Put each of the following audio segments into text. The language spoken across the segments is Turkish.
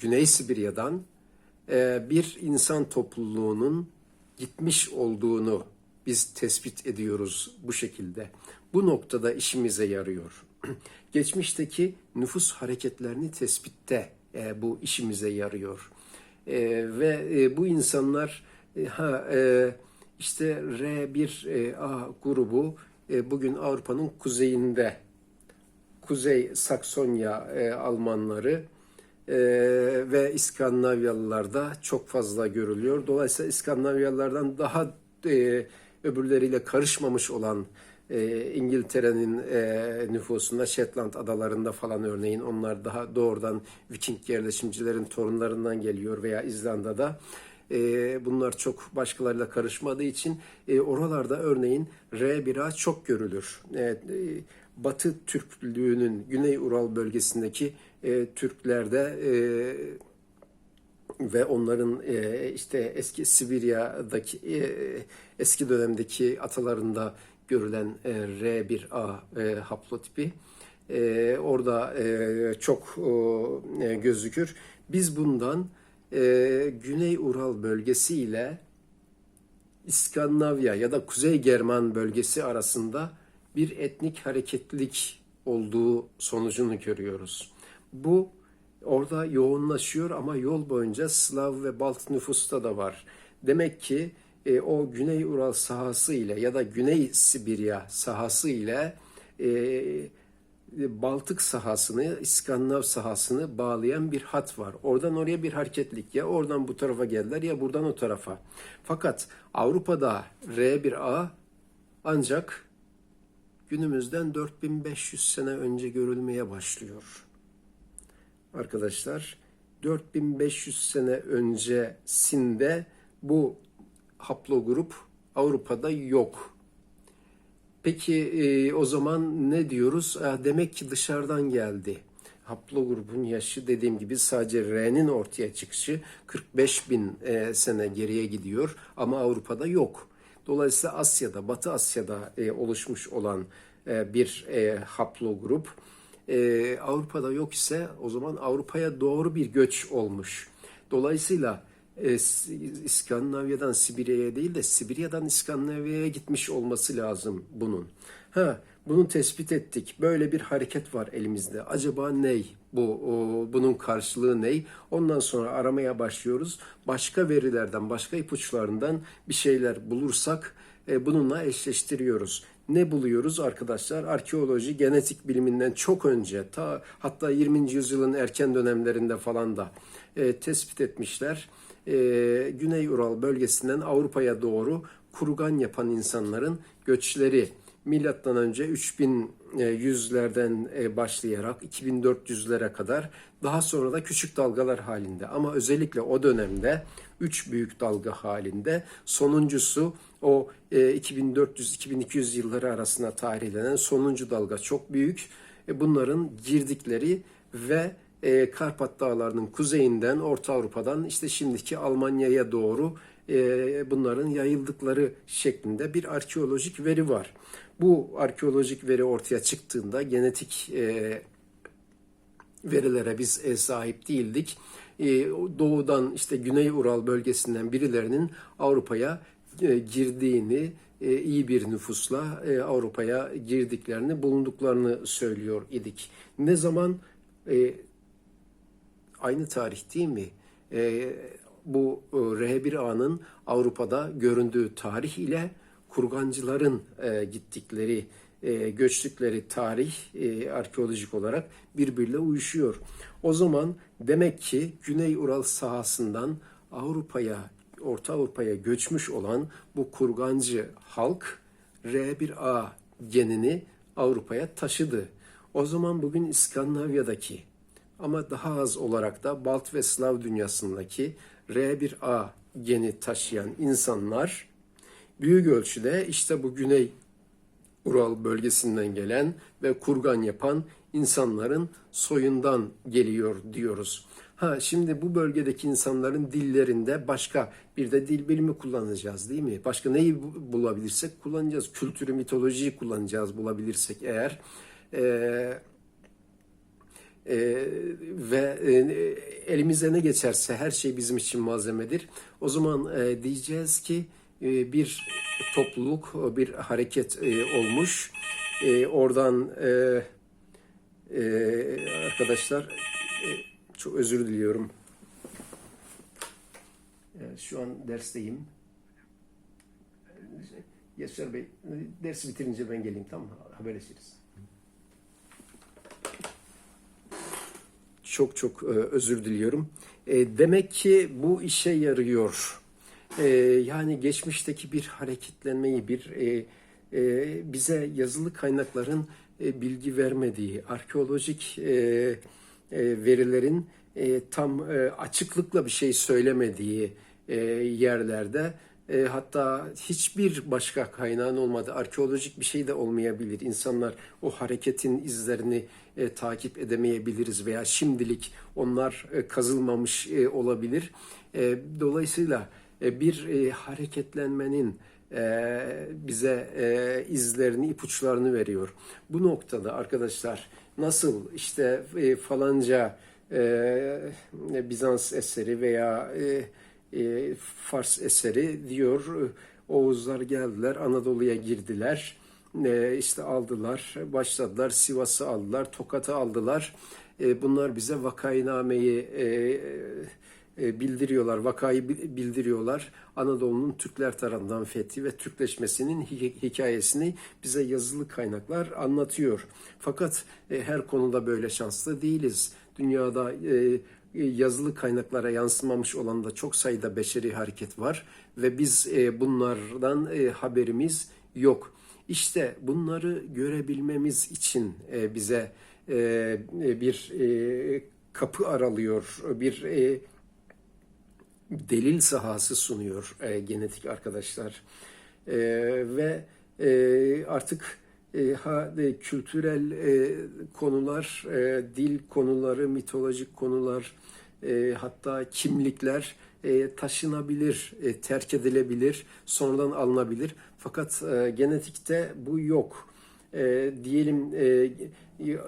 Güney Sibirya'dan e, bir insan topluluğunun gitmiş olduğunu biz tespit ediyoruz bu şekilde. Bu noktada işimize yarıyor. Geçmişteki nüfus hareketlerini tespitte e, bu işimize yarıyor. E, ve bu insanlar ha işte R1A grubu bugün Avrupa'nın kuzeyinde Kuzey Saksonya Almanları e, ve İskandinavyalılar da çok fazla görülüyor. Dolayısıyla İskandinavyalılardan daha e, öbürleriyle karışmamış olan e, İngiltere'nin e, nüfusunda Shetland adalarında falan örneğin onlar daha doğrudan Viking yerleşimcilerin torunlarından geliyor veya İzlanda'da. E, bunlar çok başkalarıyla karışmadığı için e, oralarda örneğin R1A çok görülür. E, e, Batı Türklüğünün Güney Ural bölgesindeki e, Türklerde e, ve onların e, işte eski Sibirya'daki e, eski dönemdeki atalarında görülen e, R1A e, haplotipi e, orada e, çok e, gözükür. Biz bundan e, Güney Ural bölgesi ile İskandinavya ya da Kuzey German bölgesi arasında bir etnik hareketlilik olduğu sonucunu görüyoruz. Bu orada yoğunlaşıyor ama yol boyunca Slav ve Balt nüfusta da var. Demek ki e, o Güney Ural sahası ile ya da Güney Sibirya sahası ile e, Baltık sahasını, İskandinav sahasını bağlayan bir hat var. Oradan oraya bir hareketlik ya oradan bu tarafa geldiler ya buradan o tarafa. Fakat Avrupa'da R1A ancak günümüzden 4500 sene önce görülmeye başlıyor. Arkadaşlar 4500 sene öncesinde bu haplogrup Avrupa'da yok. Peki e, o zaman ne diyoruz? E, demek ki dışarıdan geldi. Haplogrubun yaşı dediğim gibi sadece R'nin ortaya çıkışı 45 bin e, sene geriye gidiyor ama Avrupa'da yok. Dolayısıyla Asya'da, Batı Asya'da e, oluşmuş olan e, bir e, haplogrup e, Avrupa'da yok ise o zaman Avrupa'ya doğru bir göç olmuş. Dolayısıyla e, İskandinavya'dan Sibirya'ya değil de Sibirya'dan İskandinavya'ya gitmiş olması lazım bunun. Ha, bunu tespit ettik. Böyle bir hareket var elimizde. Acaba ney? Bu o, bunun karşılığı ney? Ondan sonra aramaya başlıyoruz. Başka verilerden, başka ipuçlarından bir şeyler bulursak e, bununla eşleştiriyoruz. Ne buluyoruz arkadaşlar? Arkeoloji genetik biliminden çok önce ta hatta 20. yüzyılın erken dönemlerinde falan da e, tespit etmişler. E, Güney Ural bölgesinden Avrupa'ya doğru kurgan yapan insanların göçleri milattan önce 3100'lerden e, başlayarak 2400'lere kadar daha sonra da küçük dalgalar halinde ama özellikle o dönemde 3 büyük dalga halinde sonuncusu o 2400-2200 yılları arasında tarihlenen sonuncu dalga çok büyük. E, bunların girdikleri ve e, Karpat Dağları'nın kuzeyinden Orta Avrupa'dan işte şimdiki Almanya'ya doğru e, bunların yayıldıkları şeklinde bir arkeolojik veri var. Bu arkeolojik veri ortaya çıktığında genetik verilere biz sahip değildik. Doğudan işte Güney Ural bölgesinden birilerinin Avrupa'ya girdiğini, iyi bir nüfusla Avrupa'ya girdiklerini, bulunduklarını söylüyor idik. Ne zaman aynı tarih değil mi? E, bu e, R1A'nın Avrupa'da göründüğü tarih ile kurgancıların e, gittikleri, e, göçtükleri tarih e, arkeolojik olarak birbiriyle uyuşuyor. O zaman demek ki Güney Ural sahasından Avrupa'ya, Orta Avrupa'ya göçmüş olan bu kurgancı halk R1A genini Avrupa'ya taşıdı. O zaman bugün İskandinavya'daki ama daha az olarak da Balt ve Slav dünyasındaki R1A geni taşıyan insanlar büyük ölçüde işte bu Güney Ural bölgesinden gelen ve kurgan yapan insanların soyundan geliyor diyoruz. Ha şimdi bu bölgedeki insanların dillerinde başka bir de dil bilimi kullanacağız değil mi? Başka neyi bulabilirsek kullanacağız. Kültürü, mitolojiyi kullanacağız bulabilirsek eğer. Ee, E, ve e, elimize ne geçerse her şey bizim için malzemedir. O zaman e, diyeceğiz ki bir topluluk, bir hareket e, olmuş. E, oradan e, e, arkadaşlar e, çok özür diliyorum. Şu an dersteyim. Yaşar Bey, dersi bitirince ben geleyim tamam mı? Haberleşiriz. Çok çok e, özür diliyorum. E, demek ki bu işe yarıyor. E, yani geçmişteki bir hareketlenmeyi, bir e, e, bize yazılı kaynakların e, bilgi vermediği, arkeolojik e, e, verilerin e, tam e, açıklıkla bir şey söylemediği e, yerlerde e, hatta hiçbir başka kaynağın olmadı. Arkeolojik bir şey de olmayabilir. İnsanlar o hareketin izlerini e, takip edemeyebiliriz veya şimdilik onlar e, kazılmamış e, olabilir. E, dolayısıyla bir e, hareketlenmenin e, bize e, izlerini, ipuçlarını veriyor. Bu noktada arkadaşlar nasıl işte e, falanca e, Bizans eseri veya e, e, Fars eseri diyor. Oğuzlar geldiler, Anadolu'ya girdiler. E, işte aldılar, başladılar, Sivas'ı aldılar, Tokat'ı aldılar. E, bunlar bize vakaynameyi e, e, bildiriyorlar, vakayı bi- bildiriyorlar. Anadolu'nun Türkler tarafından fethi ve Türkleşmesinin hi- hikayesini bize yazılı kaynaklar anlatıyor. Fakat e, her konuda böyle şanslı değiliz. Dünyada e, yazılı kaynaklara yansımamış olan da çok sayıda beşeri hareket var ve biz e, bunlardan e, haberimiz yok. İşte bunları görebilmemiz için e, bize e, bir e, kapı aralıyor, bir e, delil sahası sunuyor e, genetik arkadaşlar. E, ve e, artık e, ha, e, kültürel e, konular, e, dil konuları, mitolojik konular, e, hatta kimlikler e, taşınabilir, e, terk edilebilir, sonradan alınabilir. Fakat e, genetikte bu yok. E, diyelim e,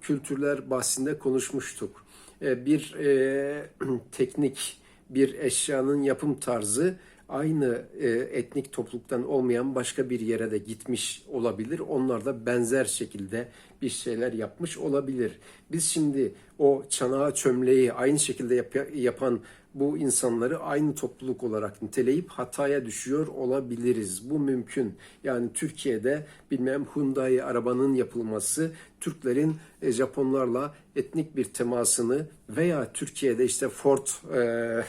kültürler bahsinde konuşmuştuk. E, bir e, teknik, bir eşyanın yapım tarzı aynı e, etnik topluluktan olmayan başka bir yere de gitmiş olabilir. Onlar da benzer şekilde bir şeyler yapmış olabilir. Biz şimdi o çanağı çömleği aynı şekilde yap- yapan bu insanları aynı topluluk olarak niteleyip hataya düşüyor olabiliriz. Bu mümkün. Yani Türkiye'de bilmem Hyundai arabanın yapılması Türklerin e, Japonlarla etnik bir temasını veya Türkiye'de işte Ford e,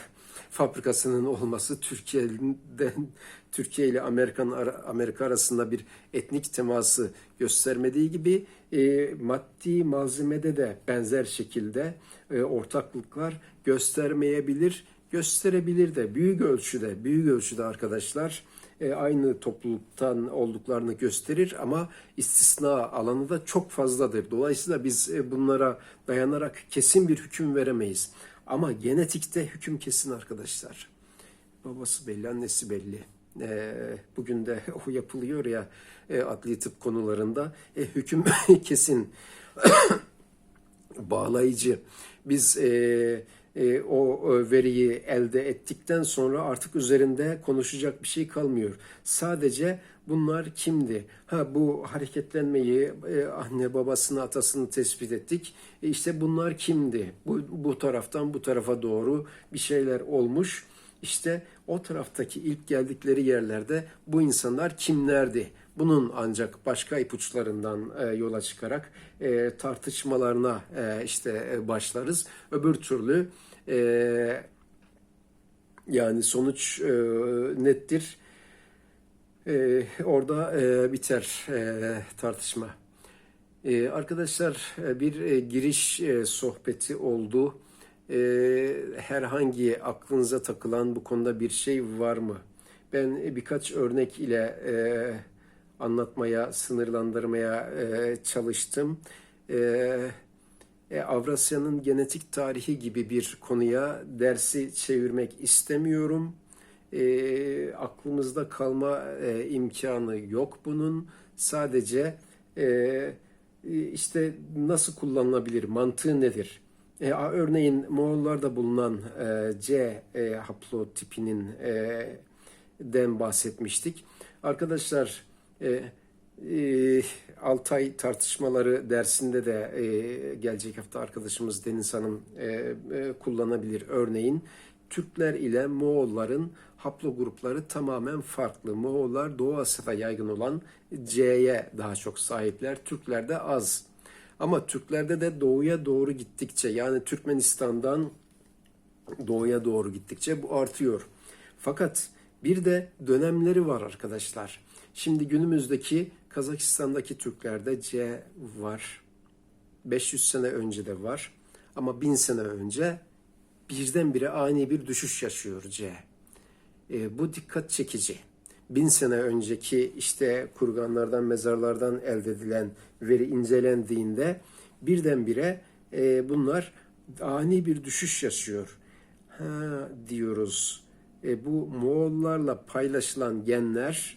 fabrikasının olması Türkiye'den Türkiye ile Amerikan Amerika arasında bir etnik teması göstermediği gibi e, maddi malzemede de benzer şekilde e, ortaklıklar göstermeyebilir, gösterebilir de büyük ölçüde, büyük ölçüde arkadaşlar e, aynı topluluktan olduklarını gösterir ama istisna alanı da çok fazladır. Dolayısıyla biz e, bunlara dayanarak kesin bir hüküm veremeyiz. Ama genetikte hüküm kesin arkadaşlar. Babası belli, annesi belli. E, bugün de o yapılıyor ya e, adli tıp konularında. E, hüküm kesin. Bağlayıcı. Biz e, e, o veriyi elde ettikten sonra artık üzerinde konuşacak bir şey kalmıyor. Sadece bunlar kimdi? Ha bu hareketlenmeyi e, anne babasını atasını tespit ettik. E, işte bunlar kimdi? Bu, bu taraftan bu tarafa doğru bir şeyler olmuş. İşte o taraftaki ilk geldikleri yerlerde bu insanlar kimlerdi? Bunun ancak başka ipuçlarından e, yola çıkarak e, tartışmalarına e, işte e, başlarız. Öbür türlü e, yani sonuç e, nettir. E, orada e, biter e, tartışma. E, arkadaşlar bir e, giriş e, sohbeti oldu. E, herhangi aklınıza takılan bu konuda bir şey var mı? Ben e, birkaç örnek ile e, anlatmaya, sınırlandırmaya e, çalıştım. E, e, Avrasya'nın genetik tarihi gibi bir konuya dersi çevirmek istemiyorum. E, aklımızda kalma e, imkanı yok bunun. Sadece e, e, işte nasıl kullanılabilir, mantığı nedir? E, örneğin Moğollarda bulunan e, C e, haplotipinin e, den bahsetmiştik. Arkadaşlar e, e, Altay tartışmaları dersinde de e, gelecek hafta arkadaşımız Deniz Hanım e, e, kullanabilir. Örneğin Türkler ile Moğolların haplogrupları tamamen farklı. Moğollar Doğu Asya'da yaygın olan C'ye daha çok sahipler. Türklerde az. Ama Türklerde de doğuya doğru gittikçe yani Türkmenistan'dan doğuya doğru gittikçe bu artıyor. Fakat bir de dönemleri var arkadaşlar. Şimdi günümüzdeki Kazakistan'daki Türklerde C var. 500 sene önce de var. Ama 1000 sene önce birdenbire ani bir düşüş yaşıyor C. E, bu dikkat çekici. Bin sene önceki işte kurganlardan, mezarlardan elde edilen veri incelendiğinde birdenbire e, bunlar ani bir düşüş yaşıyor. Ha diyoruz. E, bu Moğollarla paylaşılan genler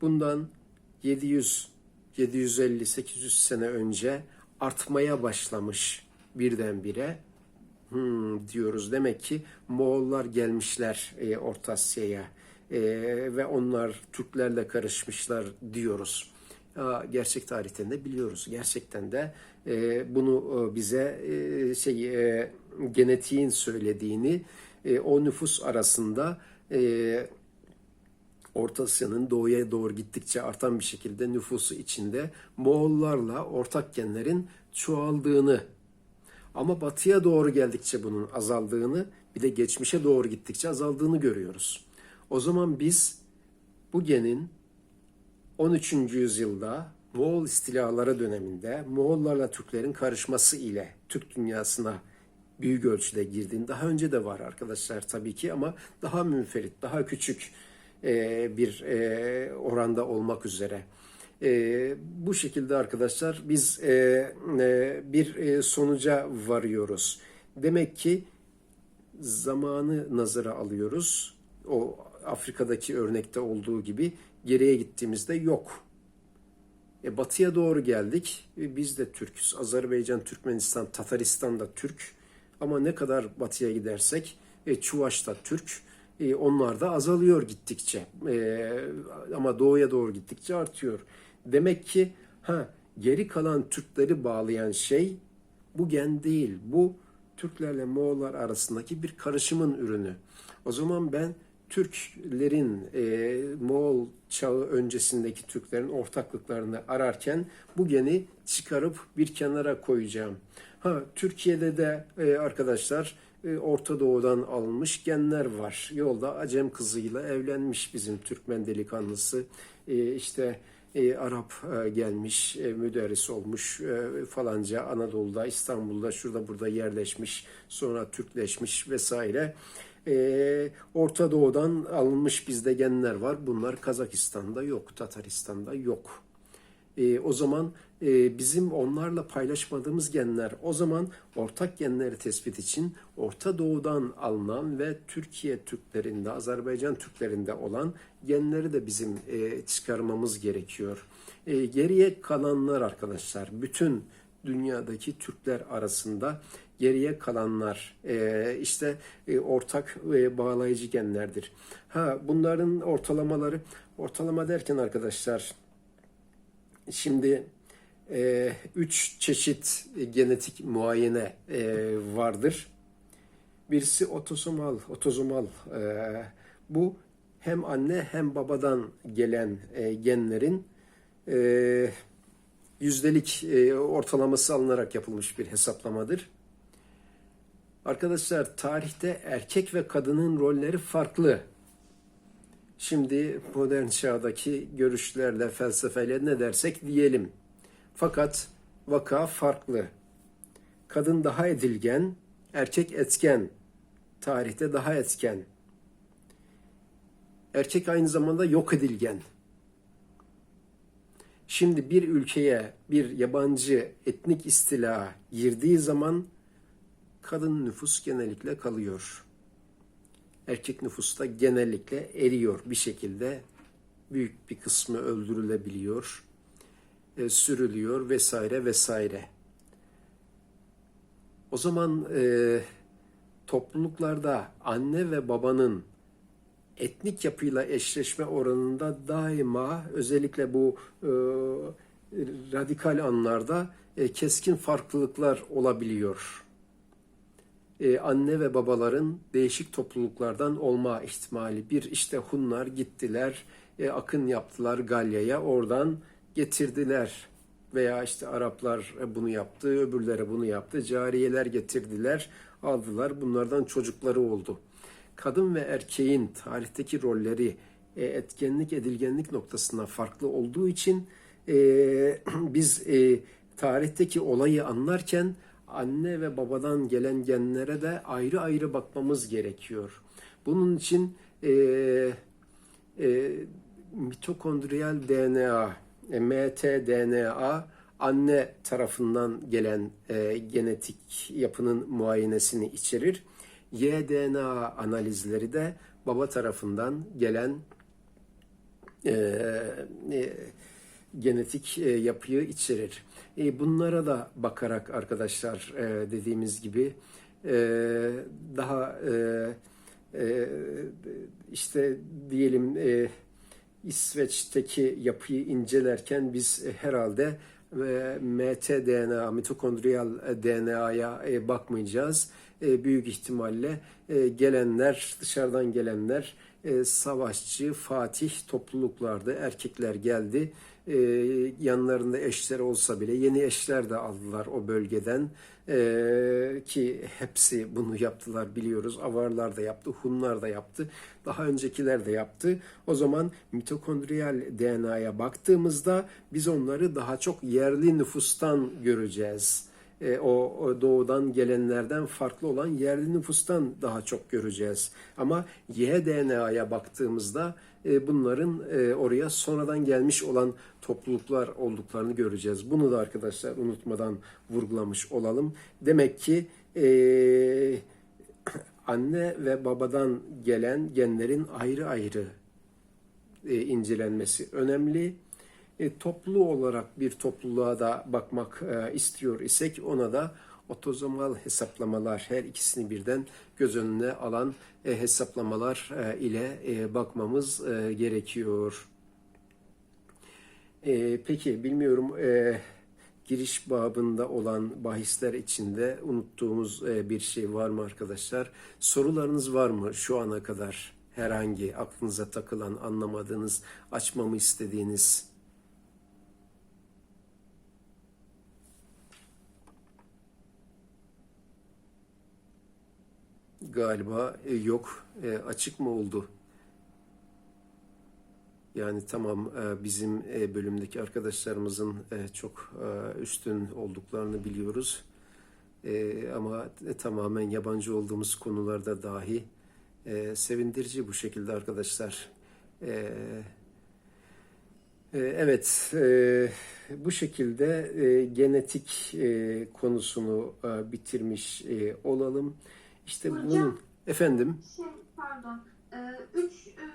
bundan 700 750 800 sene önce artmaya başlamış birdenbire. Hmm, diyoruz. Demek ki Moğollar gelmişler e, Orta Asya'ya e, ve onlar Türklerle karışmışlar diyoruz. Aa, gerçek tarihten de biliyoruz. Gerçekten de e, bunu e, bize e, şey e, genetiğin söylediğini e, o nüfus arasında e, Orta Asya'nın doğuya doğru gittikçe artan bir şekilde nüfusu içinde Moğollarla ortak genlerin çoğaldığını ama batıya doğru geldikçe bunun azaldığını bir de geçmişe doğru gittikçe azaldığını görüyoruz. O zaman biz bu genin 13. yüzyılda Moğol istilaları döneminde Moğollarla Türklerin karışması ile Türk dünyasına büyük ölçüde girdiğini daha önce de var arkadaşlar tabii ki ama daha münferit, daha küçük bir oranda olmak üzere. E, bu şekilde arkadaşlar biz e, e, bir e, sonuca varıyoruz. Demek ki zamanı nazara alıyoruz. O Afrika'daki örnekte olduğu gibi geriye gittiğimizde yok. E, batıya doğru geldik. E, biz de Türküz. Azerbaycan, Türkmenistan, Tataristan da Türk. Ama ne kadar batıya gidersek e, Çuvaş da Türk. E, onlar da azalıyor gittikçe. E, ama doğuya doğru gittikçe artıyor. Demek ki ha geri kalan Türkleri bağlayan şey bu gen değil. Bu Türklerle Moğollar arasındaki bir karışımın ürünü. O zaman ben Türklerin e, Moğol çağı öncesindeki Türklerin ortaklıklarını ararken bu geni çıkarıp bir kenara koyacağım. Ha Türkiye'de de e, arkadaşlar e, Orta Doğu'dan alınmış genler var. Yolda Acem kızıyla evlenmiş bizim Türkmen delikanlısı. E, işte e, Arap e, gelmiş, e, müderris olmuş e, falanca Anadolu'da, İstanbul'da, şurada burada yerleşmiş, sonra Türkleşmiş vesaire. E, Orta Doğu'dan alınmış bizde genler var. Bunlar Kazakistan'da yok, Tataristan'da yok. E, o zaman e, bizim onlarla paylaşmadığımız genler, o zaman ortak genleri tespit için Orta Doğu'dan alınan ve Türkiye Türklerinde, Azerbaycan Türklerinde olan genleri de bizim e, çıkarmamız gerekiyor. E, geriye kalanlar arkadaşlar, bütün dünyadaki Türkler arasında geriye kalanlar işte ortak e, bağlayıcı genlerdir. Ha bunların ortalamaları, ortalama derken arkadaşlar Şimdi e, üç çeşit genetik muayene e, vardır. Birisi otosomal, otozomal. E, bu hem anne hem babadan gelen e, genlerin e, yüzdelik e, ortalaması alınarak yapılmış bir hesaplamadır. Arkadaşlar tarihte erkek ve kadının rolleri farklı. Şimdi modern çağdaki görüşlerle, felsefeyle ne dersek diyelim. Fakat vaka farklı. Kadın daha edilgen, erkek etken. Tarihte daha etken. Erkek aynı zamanda yok edilgen. Şimdi bir ülkeye bir yabancı etnik istila girdiği zaman kadın nüfus genellikle kalıyor erkek nüfusta genellikle eriyor bir şekilde. Büyük bir kısmı öldürülebiliyor, e, sürülüyor vesaire vesaire. O zaman e, topluluklarda anne ve babanın etnik yapıyla eşleşme oranında daima özellikle bu e, radikal anlarda e, keskin farklılıklar olabiliyor. E, anne ve babaların değişik topluluklardan olma ihtimali. Bir işte Hunlar gittiler, e, akın yaptılar Galya'ya, oradan getirdiler. Veya işte Araplar bunu yaptı, öbürleri bunu yaptı. Cariyeler getirdiler, aldılar. Bunlardan çocukları oldu. Kadın ve erkeğin tarihteki rolleri e, etkenlik, edilgenlik noktasında farklı olduğu için e, biz e, tarihteki olayı anlarken anne ve babadan gelen genlere de ayrı ayrı bakmamız gerekiyor. Bunun için e, e, mitokondriyal DNA, mtDNA anne tarafından gelen e, genetik yapının muayenesini içerir. YDNA analizleri de baba tarafından gelen e, e, genetik e, yapıyı içerir. E, bunlara da bakarak arkadaşlar e, dediğimiz gibi e, daha e, e, işte diyelim e, İsveç'teki yapıyı incelerken biz e, herhalde e, mtDNA, mitokondriyal DNA'ya e, bakmayacağız. E, büyük ihtimalle gelenler, dışarıdan gelenler savaşçı, fatih topluluklardı. Erkekler geldi. Yanlarında eşler olsa bile yeni eşler de aldılar o bölgeden. E, ki hepsi bunu yaptılar biliyoruz. Avarlar da yaptı, Hunlar da yaptı. Daha öncekiler de yaptı. O zaman mitokondriyal DNA'ya baktığımızda biz onları daha çok yerli nüfustan göreceğiz e, o, o doğudan gelenlerden farklı olan yerli nüfustan daha çok göreceğiz. Ama YDNA'ya baktığımızda e, bunların e, oraya sonradan gelmiş olan topluluklar olduklarını göreceğiz. Bunu da arkadaşlar unutmadan vurgulamış olalım. Demek ki e, anne ve babadan gelen genlerin ayrı ayrı e, incelenmesi önemli e, toplu olarak bir topluluğa da bakmak e, istiyor isek ona da otozomal hesaplamalar her ikisini birden göz önüne alan e, hesaplamalar e, ile e, bakmamız e, gerekiyor. E, peki bilmiyorum e, giriş babında olan bahisler içinde unuttuğumuz e, bir şey var mı arkadaşlar? Sorularınız var mı şu ana kadar? Herhangi aklınıza takılan, anlamadığınız, açmamı istediğiniz galiba e, yok. E, açık mı oldu? Yani tamam e, bizim e, bölümdeki arkadaşlarımızın e, çok e, üstün olduklarını biliyoruz. E, ama e, tamamen yabancı olduğumuz konularda dahi e, sevindirici bu şekilde arkadaşlar. E, e, evet, e, bu şekilde e, genetik konusunu bitirmiş olalım. İşte Hocam. bunun efendim Şey pardon. Ee, üç e,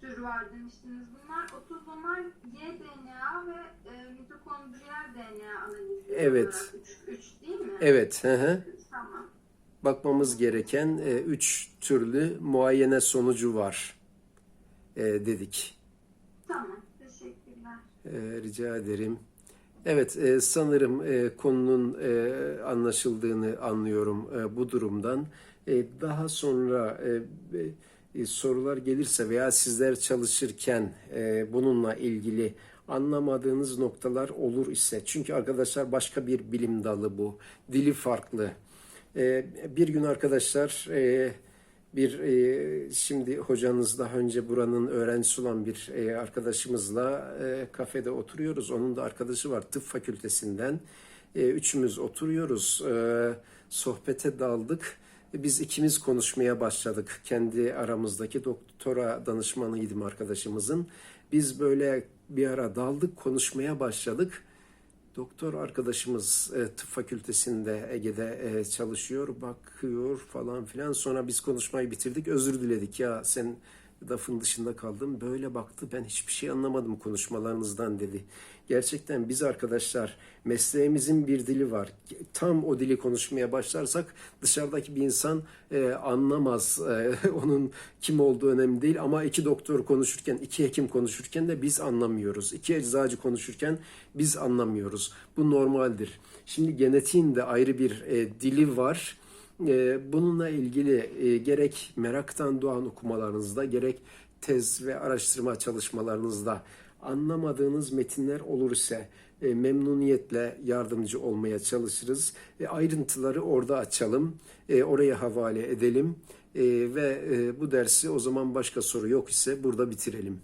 tür var demiştiniz. Bunlar otozomal Y-DNA ve e, mitokondriyal DNA analizi. Evet. Üç, üç değil mi? evet hı hı. Tamam. bakmamız gereken e, üç türlü muayene sonucu var e, dedik. Tamam. Teşekkürler. E, rica ederim. Evet e, sanırım e, konunun e, anlaşıldığını anlıyorum bu durumdan. Daha sonra sorular gelirse veya sizler çalışırken bununla ilgili anlamadığınız noktalar olur ise çünkü arkadaşlar başka bir bilim dalı bu. Dili farklı. Bir gün arkadaşlar bir e, şimdi hocanız daha önce buranın öğrencisi olan bir e, arkadaşımızla e, kafede oturuyoruz. Onun da arkadaşı var tıp fakültesinden. E, üçümüz oturuyoruz. E, sohbete daldık. E, Biz ikimiz konuşmaya başladık. Kendi aramızdaki doktora danışmanıydım arkadaşımızın. Biz böyle bir ara daldık konuşmaya başladık. Doktor arkadaşımız e, tıp fakültesinde Ege'de e, çalışıyor, bakıyor falan filan. Sonra biz konuşmayı bitirdik, özür diledik ya sen lafın dışında kaldım. Böyle baktı ben hiçbir şey anlamadım konuşmalarınızdan dedi. Gerçekten biz arkadaşlar mesleğimizin bir dili var. Tam o dili konuşmaya başlarsak dışarıdaki bir insan e, anlamaz. E, onun kim olduğu önemli değil ama iki doktor konuşurken, iki hekim konuşurken de biz anlamıyoruz. İki eczacı konuşurken biz anlamıyoruz. Bu normaldir. Şimdi genetiğin de ayrı bir e, dili var. E, bununla ilgili e, gerek meraktan doğan okumalarınızda gerek tez ve araştırma çalışmalarınızda anlamadığınız metinler olur ise e, memnuniyetle yardımcı olmaya çalışırız. E, ayrıntıları orada açalım, e, oraya havale edelim E, ve e, bu dersi o zaman başka soru yok ise burada bitirelim.